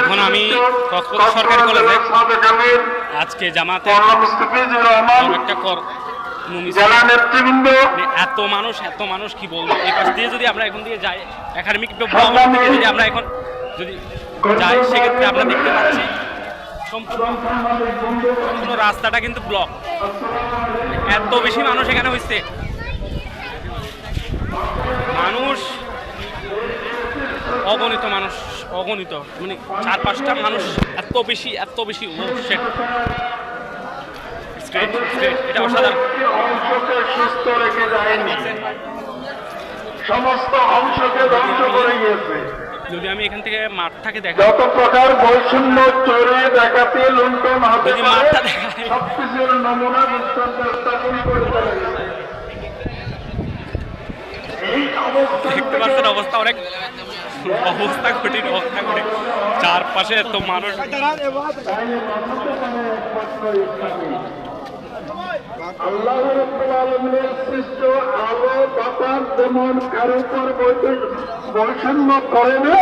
এখন আমি কক্সবাজার সরকারি কলেজে আজকে জামাতে একটা কর জেলা নেতৃবৃন্দ মানে এত মানুষ এত মানুষ কি বলব? এই পাশ দিয়ে যদি আমরা এখন দিয়ে যাই একাডেমিক ভবন থেকে যদি আমরা এখন যদি যাই সেক্ষেত্রে আমরা দেখতে পাচ্ছি সম্পূর্ণ সম্পূর্ণ রাস্তাটা কিন্তু ব্লক। এত বেশি মানুষ এখানে হয়েছে মানুষ অগণিত মানুষ অগণিত। মানে চার পাঁচটা মানুষ এত বেশি এত বেশি। ও সেট এটা অসাধারণ অংশকে সুস্থ রেখে যায়নি সমস্ত অংশকে ধ্বংস করে গিয়েছে যদি আমি এখান থেকে মাঠটাকে দেখা যত প্রকার বৈষম্য চোরে দেখাতে লুণ্ঠন হতে যদি মাঠটা। সবকিছুর নমুনা দেখতে পাচ্ছেন অবস্থা অনেক। অবস্থা কঠিন অবস্থা কঠিন। চারপাশে এত মানুষ। আল্লাহ সৃষ্ট আলো, বাতাস যেমন কারও উপর বৈষম্য করে না